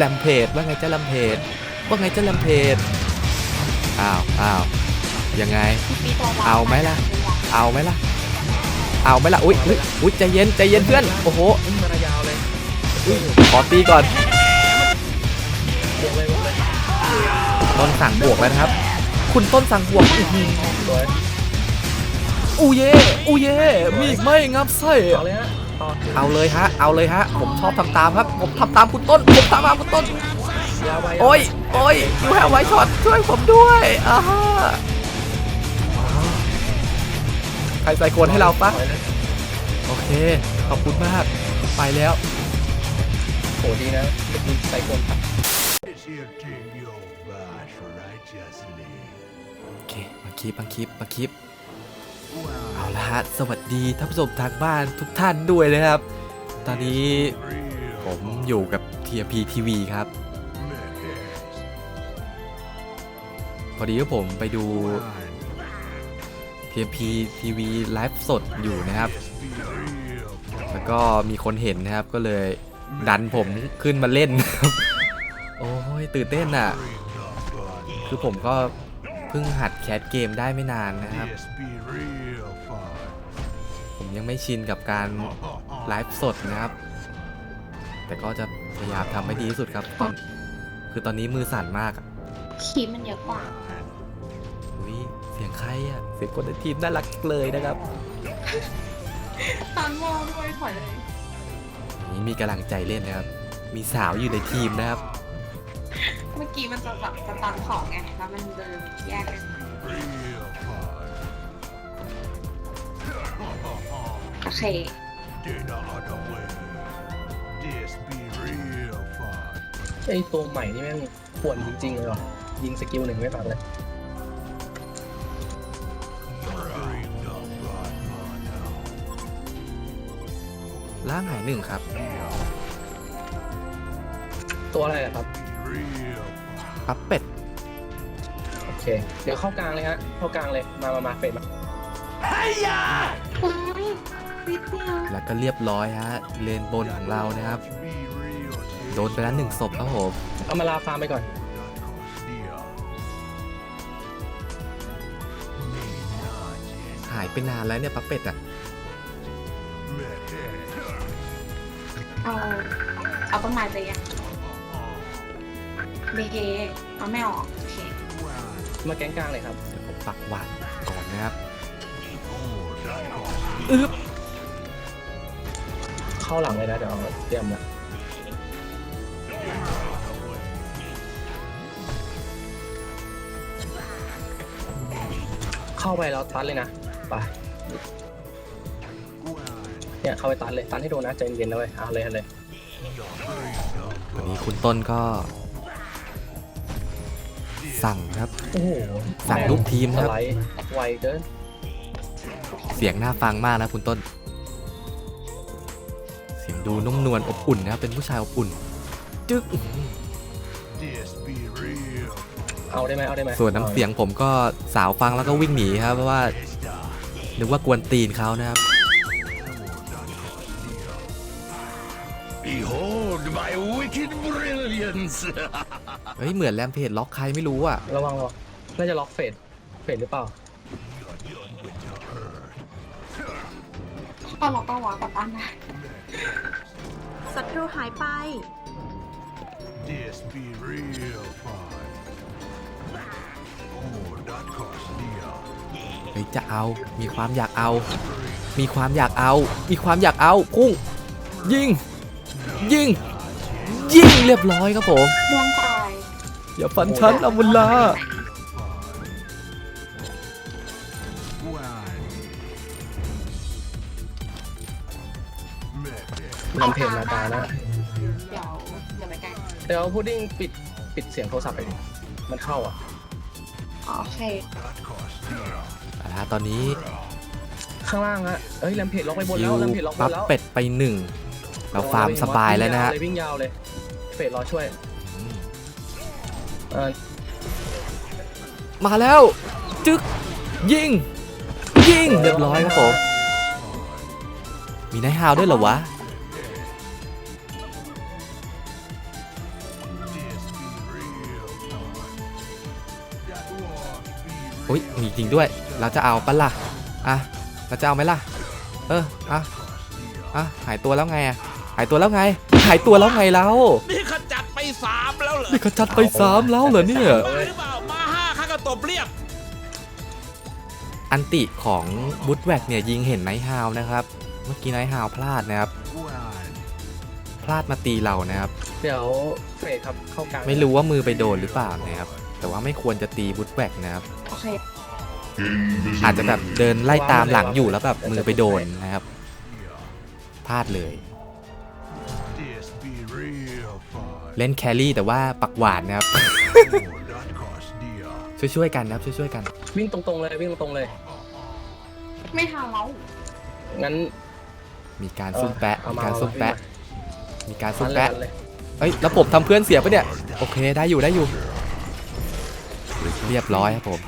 แลมเพจว่าไงเจ้าแลมเพจว่าไงเจ้าแลมเพจอ้าวอ้าวยังไง เอาไหมล่ะ เอาไหมล่ะ เอาไหมล่ะ อุ้ยอุ้ยอุ้ยใจเย็นใจเย็นเพื่อน โอ้โหอุ้ยมายาวเลยขอตีก่อนบวกเลยบวกเลยต้นสั่งบวกแล้วนะครับ คุณต้นสั่งบวกอื้อหือสวยอูเย่อูเย่มีอีกไหม่งับไส้ เอาเลยฮะต่อเอาเลยฮะ เอาเลยฮะ ผมชอบทำตามครับ ผมทำตามคุณต้น ผมทำตามคุณต้นยาวไปโอ้ย โอ้ยยูแฮวไวช็อตช่วยผมด้วยอ่าฮะใครใส่โกนให้เราปะถอยเลยโอเค ขอบคุณมาก ไปแล้วโหดีนะเมื่อกี้ใส่กลม This here thing you bash righteously. โอเคมาคลิปมาคลิปมาคลิป เอาละฮะสวัสดีท่านผู้ชมทางบ้านทุกท่านด้วยนะครับ ตอนนี้ผมอยู่กับ TRP TV ครับ พอดีว่าผมไปดู TRP TV ไลฟ์สดอยู่นะครับ แล้วก็มีคนเห็นนะครับก็เลยดันผมขึ้นมาเล่นครับ โอ้ยตื่นเต้นอะ คือผมก็เพิ่งหัด แคสเกมได้ไม่นานนะครับ Just be real fun. ผมยังไม่ชินกับการไลฟ์สดนะครับ แต่ก็จะพยายามทำให้ดีที่สุดครับตอนคือตอนนี้มือสั่นมากอะคีมันเยอะกว่าอุ้ยเสียงใครอะ เสียงคนในทีมน่ารักเลยนะครับตันวอลด้วยถอยเลย นี่มีกำลังใจเล่นนะครับ มีสาวอยู่ในทีมนะครับ เมื่อกี้มันจะแบบจะตันของไงแล้วมันเดินแยก real fun. ไอตัวใหม่นี่แม่งป่วนจริงๆเลยว่ะยิงสกิลหนึ่งไม่ปักเลย Bring the fun on now. ล่างหายหนึ่งครับ ตัวอะไรอะครับ Real fun. ปั๊บเป็ด โอเค เดี๋ยวเข้ากลางเลยฮะ เข้ากลางเลย มามามาเฟดมาว้าย นิดเดียวแล้วก็เรียบร้อยฮะเลนบนของเรานะครับ Be real. โดนไปแล้วหนึ่งศพครับผมเอามาลาฟาร์มไปก่อน หายไปนานแล้วเนี่ยปั๊บเป็ดอะเอาเอาต้นไม้ไปยังเบเฮเอาไม่ออกโอเคมาแก๊งกลางเลยครับเดี๋ยวผมปักหวานก่อนนะครับ เข้าหลังเลยนะ เดี๋ยวเอาเตรียมละเข้าไปแล้วตันเลยนะ ไป เนี่ยเข้าไปตันเลย ตันให้โดนนะใจเย็นๆนะเว้ยเอาเลยเอาเลยวันนี้คุณต้นก็ สั่งครับ โอ้โหสั่งลูกทีมครับ สไลด์ไวเกิน เสียงน่าฟังมากนะคุณต้นเสียง ดูนุ่มนวลอบอุ่นนะครับเป็นผู้ชายอบอุ่น จึ๊ก Just be real. เอาได้ไหมเอาได้ไหมส่วนน้ำเสียงผมก็สาวฟังแล้วก็วิ่งหนีครับเพราะว่านึกว่ากวนตีนเขานะครับ Behold my wicked brilliance. เฮ้ยเหมือนแรมเพจล็อกใครไม่รู้อะ ระวังระวังน่าจะล็อกเฟดเฟดหรือเปล่าก็เราก็วางกับตันนะ ศัตรูหายไป Just be real fun. Oh, that cost dear. เฮ้ยจะเอา มีความอยากเอา มีความอยากเอา มีความอยากเอา พุ่ง ยิง ยิง ยิง เรียบร้อยครับผม ดวงตาย อย่าฟันฉันอามุลลา นำเพจมาตานะ เดี๋ยวเดี๋ยวไปใกล้เดี๋ยวพุดดิ้งปิดปิดเสียงโทรศัพท์ไปดิมันเข้าอะ อ๋อโอเค That cost dear. เอาละฮะตอนนี้ข้างล่างฮะเอ้ยแรมเพจล็อกไปบนคิแล้ววแรมเพจล็อกบปั๊บนแล้วเป็ดไปหนึ่งเราฟาร์มสบายแล้วนะฮะวิ่งยาวเลยวิ่งยาวเลยเฟดรอช่วยเออมาแล้วจึ๊กยิงยิงเรียบร้อยครับผมมีไนท์ฮาวด้วยเหรอวะ อุ้ยมีจริงด้วย เราจะเอาปะล่ะอะเราจะเอาไหมล่ะ เอออะอะหายตัวแล้วไงอะหายตัวแล้วไง หายตัวแล้วไงแล้วนี่ขจัดไปสามแล้วเหรอนี่เขาจัดไปสามแล้วเหรอเนี่ยบ้าหรือเปล่ามาห้าข้าก็ตบเรียบ อันติของบุตแวกเนี่ยยิงเห็นไนท์ฮาวนะครับ เมื่อกี้ไนท์ฮาวพลาดนะครับ พลาดมาตีเรานะครับ เดี๋ยวเฟดครับเข้ากลางไม่รู้ว่ามือไปโดนหรือเปล่านะครับ แต่ว่าไม่ควรจะตีบุตแวกนะครับ โอเคอาจจะแบบเดินไล่ตามหลังอยู่แล้วแบบมือไปโดนนะครับพลาดเลย This be real fun. เล่นแครี่แต่ว่าปักหวานนะครับ Oh, that cost dear. ช่วยๆกันนะครับช่วยๆกัน วิ่งตรงๆเลยวิ่งตรงๆเลย ไม่ทันแล้วงั้น มีการซุ่มแปะเอามีมาการซุ่มแปะมีการซุ่มัมนเลยแปะมันเลยเอ้ยแล้วผมทำเพื่อนเสียปะเนี่ย โอเคได้อยู่ได้อยู่ เรียบร้อยครับผม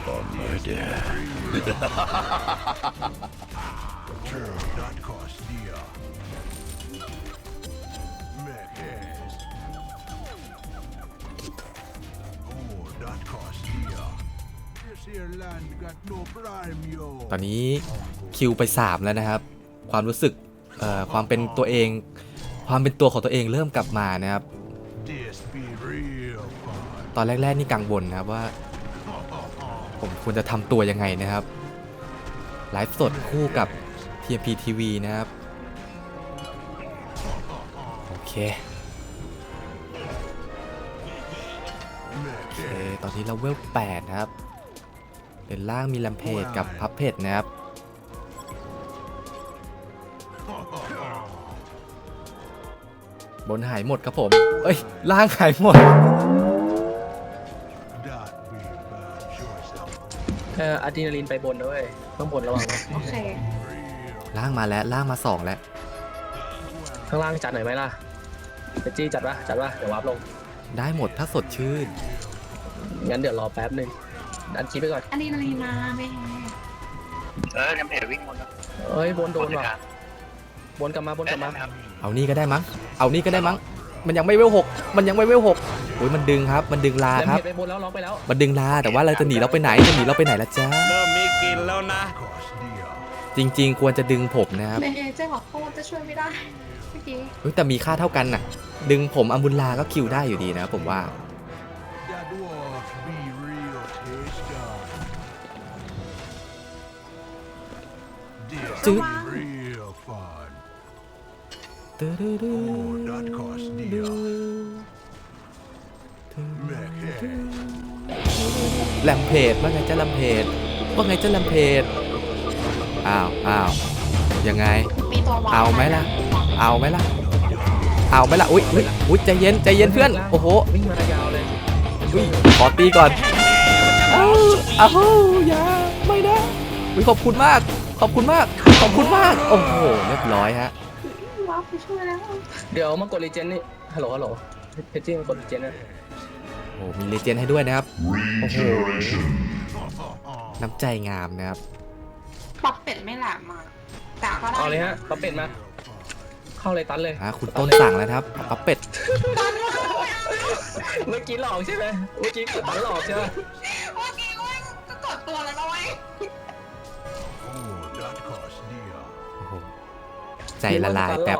ตอนนี้คิวไป 3 แล้วนะครับ ความรู้สึกความเป็นตัวเอง ความเป็นตัวของตัวเองเริ่มกลับมานะครับ ตอนแรก ๆ นี่กังวลนะครับว่า ผมควรจะทำตัวยังไงนะครับไลฟ์สดคู่กับ TMP TV นะครับ โอเคโอเค ตอนนี้เราเวล8นะครับเด่นล่างมีลัมเพจกับพับเพจนะครับบนหายหมดครับผม เอ้ย ล่างหายหมด อ่ออะดรีนาลีนไปบนด้วยข้างบนระวังนะโอเคล่างมาแล้วล่างมา2แล้วข้างล่างจัดหน่อยไหมล่ะเปจี้จัดปะจัดปะเดี๋ยววาร์ปลง ได้หมดถ้าสดชื่น งั้นเดี๋ยวรอแป๊บหนึงดันคลิปไปก่อนอันนี้นาลีมาไม่แฮเอ้ยบนโดนว่ะบนกลับมาบนกลับมา เอานี่ก็ได้มั้ง เอานี่ก็ได้มั้ง มันยังไม่เวลหกมันยังไม่เวลหกโอ้ยมันดึงครับ มันดึงลาแลมครับเพจไปบนแล้วล็อกไปแล้ว มันดึงลาแต่ว่าเราจะหนีเราไปไหนจะหนีเราไปไหนละจ๊ะเริ่มมีกลินแล้วนะ Cost dear. จริง ๆ ควรจะดึงผมนะครับเมย์เจ๊ขอโทษจะช่วยไม่ได้เมื่อกี้เฮ้ยแต่มีค่าเท่ากันน่ะ ดึงผมอัมบุลลาก็คิวได้อยู่ดีนะ ผมว่า That แลมเพจว่าไงจะแลมเพจว่าไงจะแลมเพจอ้าวอ้าวยังไงมีตัววางเอาไหมล่ะ เอาไหมล่ะ เอาไหมล่ะ อุ้ยอุ้ยอุ้ยใจเย็นใจเย็นเพื่อน โอ้โหวิ่งมายาวเลยอุ้ยขอตีก่อนเอาเอาอย่าไม่นะอุ้ยขอบคุณมาก ขอบคุณมาก ขอบคุณมาก โอ้โห เรียบร้อยฮะ ว้าวไปช่วยแล้วเดี๋ยวมากดรีเจนนี่ฮัลโหลฮัลโหลเพจจี้มากดรีเจนนะโอ้โหมีเลเจนด์ให้ด้วยนะครับ โอ้โห น้ำใจงามนะครับปักเป็ดไม่แหลมมาแต่ก็ได้เอาเลยฮะปั๊บเป็ดมา เข้าเลยตันเลยอ่าคุณต้นสั่งแล้วนะครับปับเป็ดเมื่อกี้หลอกใช่ไหมเมื่อกี้ตันหลอกใช่ไหมเมื่อกี้ก็จะกดตัวแล้วนะเว้ย ใจละลายแป๊บ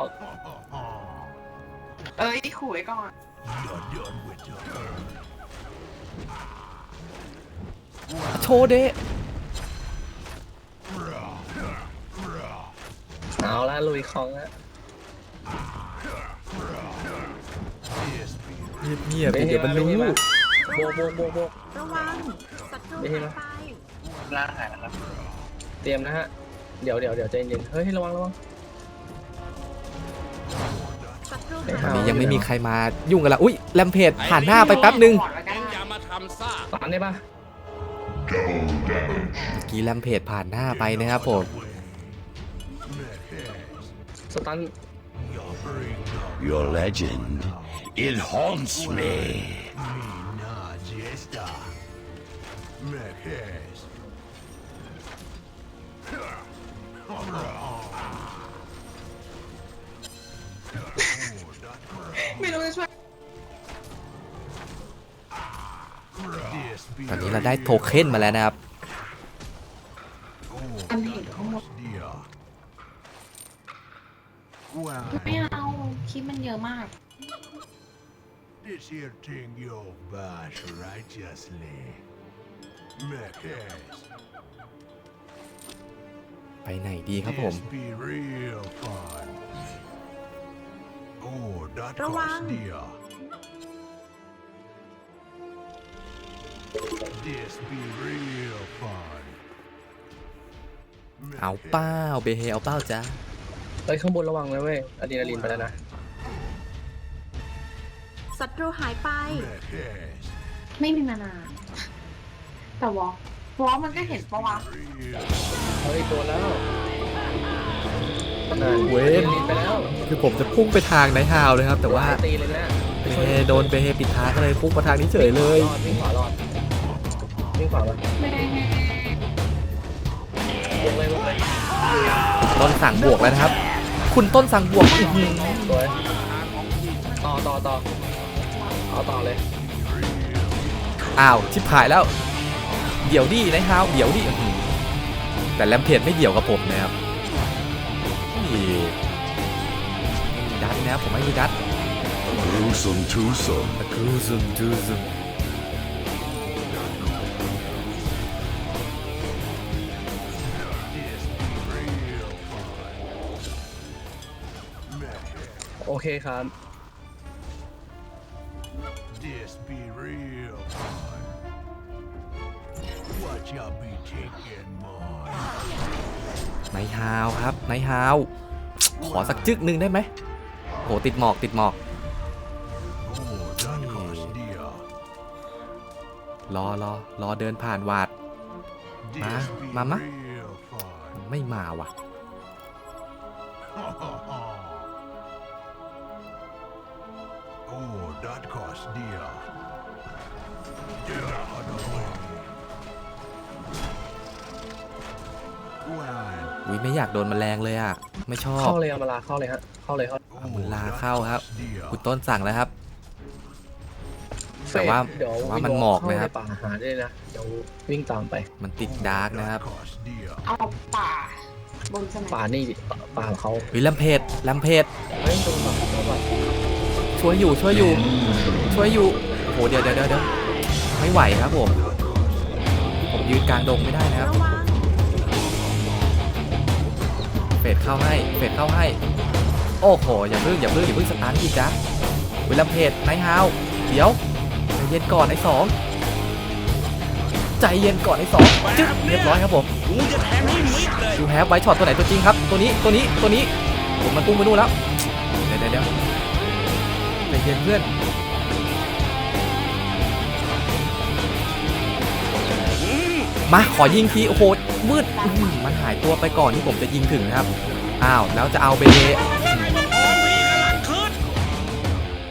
เอ้ยขู่ไว้ก่อน You're done with your โชว์เดะเอาละลุยคลองละ This be เงียบๆเดี๋ยวมันรู้โบกโบกโบกโบก ระวังศัตรูไม่เห็นเหรอ หายไปเตรียมนะฮะ เดี๋ยวเดี๋ยวเดี๋ยวใจเย็นเฮ้ยระวังระวัง วันนี้ยังไม่มีใครมายุ่งกันละอุ้ยแลมเพจผ่านหน้าไปแป๊บหนึ่งก่อนแล้วกันอย่ามาทำซ่าตันได้ปะเมื่อกี้แลมเพจผ่านหน้าไปนะครับผม make haste. สตัน You're bring down Your legend, it haunts me. ตอนนี้เราได้โทเค็นมาแล้วนะครับอันเห็นทั้งหมดไม่เอาคลิปมันเยอะมาก This here thing you bash righteously. Mechas. ไปไหนดีครับผม This be real fun. Oh, that cost dear. This be real fun. เอาเป้าเบเฮเอาเป้าจ้าเฮ้ยข้างบนระวังนะเว้ยอะดรีนาลีนไปแล้วนะศัตรูหายไป Make haste. ไม่มีมานานแต่วอลวอลมันก็เห็นปะวะ Real เฮ้ยตัวแล้วนั่นเว้อะนดรีนาลีนไปแล้วคือผมจะพุ่งไปทางไนท์ฮาวเลยครับ แต่ว่าตีเลยนะเบเฮโดนเบเฮปิดทางก็เลยพุ่งมาทางนี้เฉยเลย รอดวิ่งขวารอด วิ่งขวาไปไม่ได้แน่วงเลยวงเลยต้นสั่งบวกแล้วนะครับ คุณต้นสั่งบวกอื้อหือสวยต่อต่อต่อเอาต่อเลยอ้าวชิบหายแล้ว เดี๋ยวดิไนท์ฮาวเดี๋ยวดิอื้อหือแต่แลมเพจไม่เดี่ยวกับผมนะครับนี่ไม่มีดัดนะครับผมไม่มีดัด Gruesome twosome. ตะครูซึมจูซึม เคครับ This be real fun. What y'all be taking, man? ไนท์ฮาวครับไนท์ฮาวขอสักจึกหนึ่งได้ไหมโหติดหมอกติดหมอก Oh, that cost dear. รอรอรอเดินผ่านวาด This be Mama? real fun. ไม่มาว่ะ oh, that cost dear. Get out of the way. One. วิไม่อยากโดนแมลงเลยอะ ไม่ชอบเข้าเลยเอามาลาเข้าเลยฮะเข้าเลยเข้า Oh, เวลา that เข้าครับ cost dear. คุณต้นสั่งแล้วครับ แต่ว่าเดี๋ยวแต่ว่ามันหมอกนะครับเข้าในป่าหาได้นะเดี๋ยววิ่งตามไป มันติดดาร์กนะครับ That cost dear. เอาป่า บนสมัยป่านี่ดิป่าของเขาวิลำเพจลำเพจ เฮ้ยตรงแบบตรงแบบ ช่วยอยู่ช่วยอยู่ ช่วยอยู่โอ้โหเดี๋ยวเดี๋ยวเดี๋ยวไม่ไหวครับผม ผมยืนกลางดงไม่ได้นะครับเฟดเข้าให้เฟดเข้าให้ โอ้โหอย่าเพิ่งอย่าเพิ่งอย่าเพิ่งสตาร์ทอีกจ้ะวิลำเพจไนท์ฮาวเดี๋ยวใจเย็นก่อนไอ้สองใจเย็นก่อนไอ้สองจึ๊บเรียบร้อยครับผมกูจะแทงให้มิดเลยดูแฮปไว้ช็อตตัวไหนตัวจริงครับ ตัวนี้ตัวนี้ตัวนี้ผมมันพุ่งไปนู่นแล้ว เย็นเพื่อนมาขอยิงทีโอ้โหมืดอื้อหือมันหายตัวไปก่อนที่ผมจะยิงถึงนะครับ อ้าว แล้วจะเอาเบเของพี่กำลังขึ้น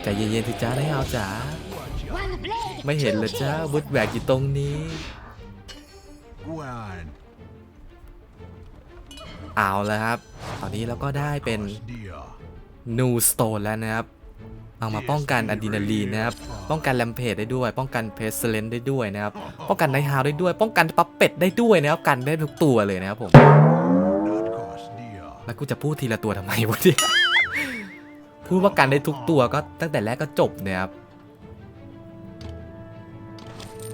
ใจเย็นๆสิจ้าได้เอาจ๋าไม่เห็นเลยจ้าวุดแหวกอยู่ตรงนี้ One. เอาแล้วครับ ตอนนี้เราก็ได้เป็น Cost dear. นูสโตนแล้วนะครับ เอามาป้องกันอะดรีนาลีนนะครับ ป้องกันแลมเพจได้ด้วย ป้องกันเพสเลนได้ด้วยนะครับ ป้องกันไนท์ฮาวได้ด้วย ป้องกันปัปเป็ดได้ด้วยนะครับ กันได้ทุกตัวเลยนะครับผม That cost dear. แล้วกูจะพูดทีละตัวทำไมวะเนี่ยพูดว่ากันได้ทุกตัวก็ตั้งแต่แรกก็จบเนี่ยครับ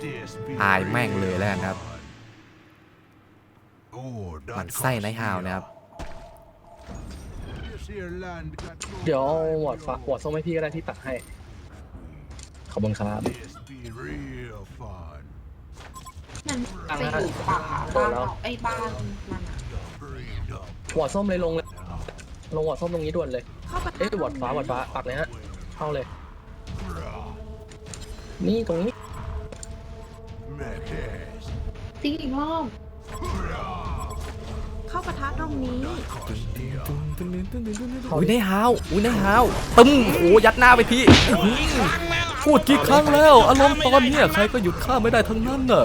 This be อายแม่งเลยแล้วกันครับ Oh, that มันไส้ไนท์ฮาวนะครับ This here land got no เดี๋ยววอร์ดฟ้าวอร์ดส้มให้พี่ก็ได้ที่ตักให้ ขอบคุณครับ This be real fun. มันไปอยู่ป่าบ้านเราไอ้บ้านมันอะ Breed up วอร์ดส้มเลยลงเลยลงวอร์ดส้มตรงนี้ด่วนเลย เข้าประเอ้ยวอร์ดฟ้าวอร์ดฟ้าปักเลยฮะ เข้าเลย นี่ตรงนี้ Make haste. ตีอีกรอบเข้าประทัดตรงนี้ Cost dear. อุ้ยไนท์ฮาวอุ้ยไนท์ฮาวตึ้มโอ้ยัดหน้าไปทีอื้อหือพูดกี่ครั้งแล้ว อารมณ์ตอนเนี้ยใครก็หยุดข้าไม่ได้ทั้งนั้นน่ะ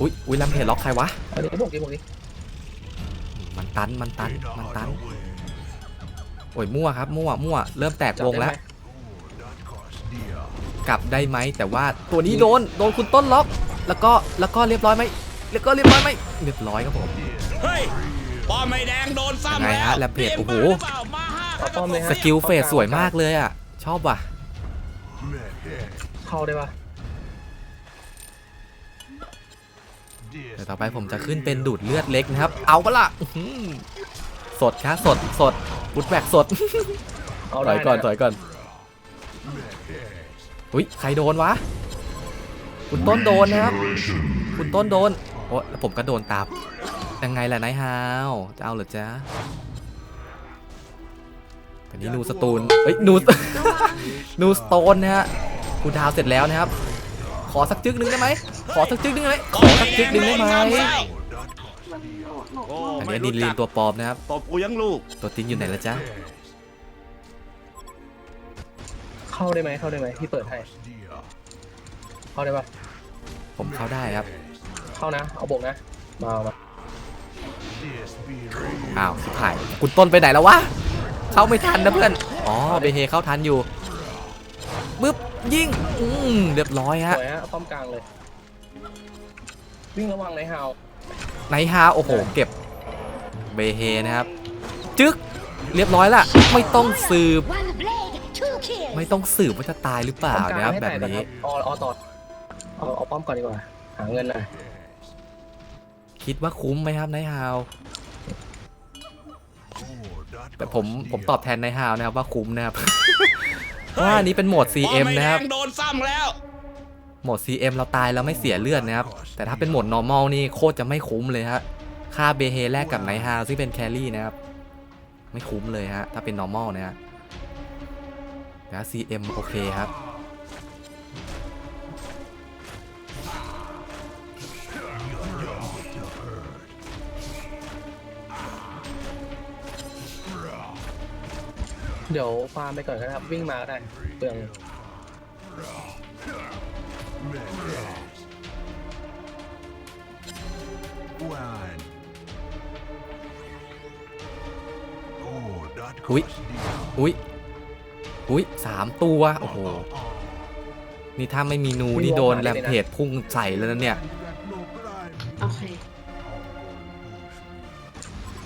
อุ้ยอุ้ยแลมเพจล็อกใครวะ เอาดิบอกดิบอกดิมันตันมันตัน Get มัน out ตัน of the way. โอ้ยมั่วครับมั่วมั่วเริ่มแตก Oh, วงแล้วจับได้ไหม That cost dear. กลับได้ไหมแต่ว่าตัวนี้โดนโดนคุณต้นล็อก แล้วก็แล้วก็เรียบร้อยไหมแล้วก็เรียบร้อยไหมเรียบร้อยครับผมเฮ้ย ป้อมไม่แดงโดนซ้ำยังไงแล้วฮะแลมเพจปลี่ยนโอ้โหปืนรือเปล่ามาห้าเอาป้อมเลยฮะสกิลเฟสสวยมากเลยอะ ชอบว่ะ เข้าได้ปะเดี๋ยวต่อไปผมจะขึ้นเป็นดูดเลือดเล็กนะครับ เอาปะล่ะอื้อหือสดครับสดสดบุดแบกสดเอาถได้อยก่อนนะถอยก่อนอุ้ยใครโดนวะ คุณต้นโดนนะครับ คุณต้นโดน โอ้แล้วผมก็โดนตาม ยังไงล่ะนายฮาวจะเอาเหรอจ๊ะแต่นี้นูสตูนเอ้ยนูนูสโตนนะฮะกูดาวเสร็จแล้วนะครับ ขอสักจึ๊กหนึงได้ไหมขอสักจึ๊กหนึงได้ไหมขอสักจึ๊กหนึงได้ไหมโอ้อันไม่นี้ดินลีรู้จันกตัวปลอมนะครับ ตบกูยังลูก ตัวตินอยู่ไหนละจ๊ะเข้าได้ไหมเข้าได้ไหมพี่เปิดให้เข้าได้ปะผมเข้าได้ครับ เข้านะ เอาบกนะ มาเอามา อ้าวสิบหายคุณต้นไปไหนแล้ววะ เข้าไม่ทันนะเพื่อน อ๋อเบเฮเข้าทันอยู่ปึ๊บยิงอืมเรียบร้อยสฮะวยฮะเอาป้อมกลางเลย วิ่งระวังในฮาวไนท์ฮาโอ้โห เก็บเบเฮนะครับ จึ๊กเรียบร้อยละไม่ต้องสืบ One blade, two kills. ไม่ต้องสืบว่าจะตายหรือเปล่าป้อมกลางนะครับให้แบแตบกก่อนนี้ครับเอาเอาต่อเอาเอาป้อมก่อนดีกว่า หาเงินหน่อยคิดว่าคุ้มไหมครับไนท์ฮาว แต่ผมผมตอบแทนไนท์ฮาวนะครับว่าคุ้มนะครับว่าอันนี้เป็นโหมด CM นะครับโดนซ้ำแล้วโหมด CM เราตายแล้วไม่เสียเลือดนะครับ แต่ถ้าเป็นโหมด normal นี่โคตรจะไม่คุ้มเลยฮะค่าเบเฮแลกกับไนท์ฮาวซึ่งเป็นแครี่นะครับ ไม่คุ้มเลยฮะ ถ้าเป็น normal นะฮะแต่ถ้า CM โอเคครับ เดี๋ยวฟาร์มไปก่อนก็ได้ครับ วิ่งมาก็ได้เปลือง One. Oh, that Ui. cost dear. อุ้ยอุ้ยสามตัว โอ้โห นี่ถ้าไม่มีนู นี่โดนแรมเพจพุ่งใส่แล้วนะเนี่ย You got no bribe. โอเค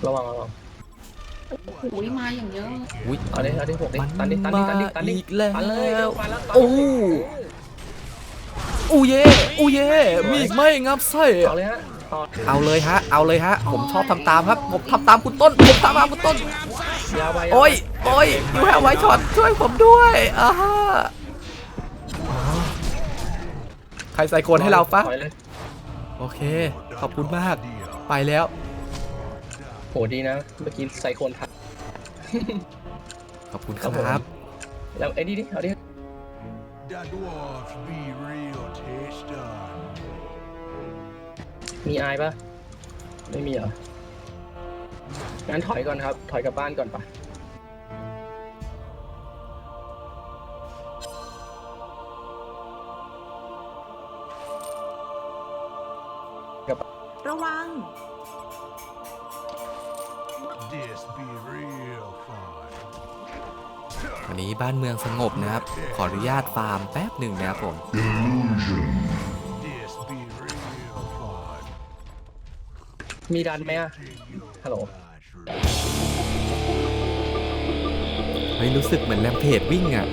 ระวังระวัง อุ้ยมาอย่างเยอะอุ้ยเอาดิเอาดิผมดิมันตันดิตันดิตันดิตันดิมาอีกแล้วตันเลยเดี๋ยวมาแล้วตันโอ้อูเย่อูเย่มีอีกไหมงับไส้เอาเลยฮะต่อเอาเลยฮะ เอาเลยฮะ ผมชอบทำตามครับ ผมทำตามคุณต้น ผมทำตามคุณต้นยาวไปโอ้ย โอ้ยยูแฮวไวช็อตช่วยผมด้วยอ่าฮะใครใส่โคนให้เราปะถอยเลยโอเค ขอบคุณมาก ไปแล้วโหดีนะ เมื่อกี้ใส่โคนทัน ขอบคุณคครับผมรับ แล้วไอ้นี่ดิเอาดิ The dwarfs be real taster. มีอายปะไม่มีเหรอ งั้นถอยก่อนครับ ถอยกลับบ้านก่อนปะระ นนี้บ้านเมืองสงบนะครับ ขออนุญาตฟาร์มแป๊บหนึ่งนะครับผม This be real fun. มีดันไหมอะฮัลโหล เฮ้ย รู้สึกเหมือนแรมเพจวิ่งอะ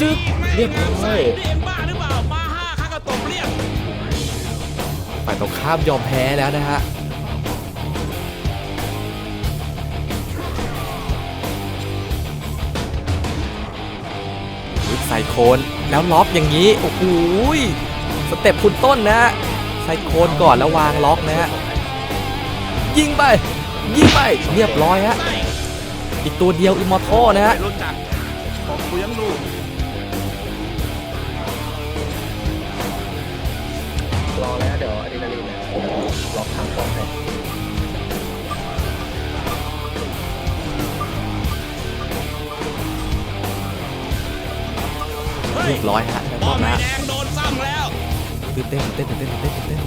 จึ๊กเรียบร้อยายตรงข้ามยอมแพ้แล้วนะฮะใส่โคนแล้วล็อกอย่างนี้ โอ้โหสเต็ปคุณต้นนะฮะใส่โคนก่อนแล้ววางล็อกนะฮะยิงไป ยิงไป เรียบร้อยฮะ อีกตัวเดียวอิมมอร์ทนะฮะ รียบร้อยฮะป้อมนะไม้ฮะแดงโดนซ้ำแล้วตื่นเต้นตื่นเต้นตื่นเต้นตื่นเต้นตื่นเต้น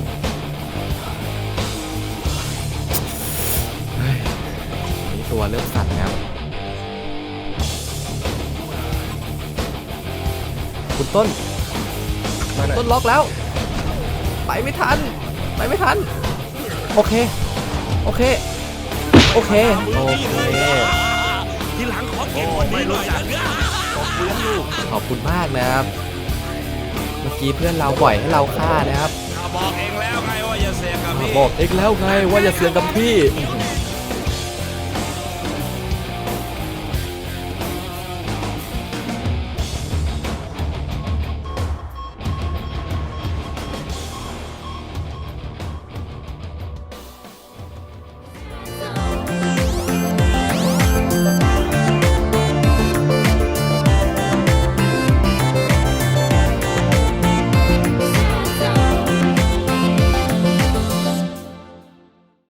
เฮ้ยนี่ตัวเริ่มสั่นแล้วคุณต้นมาหน่อยต้นล็อกแล้ว ไปไม่ทัน ไปไม่ทัน โอเค โอเค โอเค โอเค ทีหลังขอเก่งกว่านี้หน่อยนะผมเลี้ยงลูก ขอบคุณมากนะครับ เมื่อกี้เพื่อนเราปล่อยให้เราฆ่านะครับข้าบอกเองแล้วไงว่าอย่าเสียกับพี่บอกเองแล้วไงว่าอย่าเสือกกับพี่เ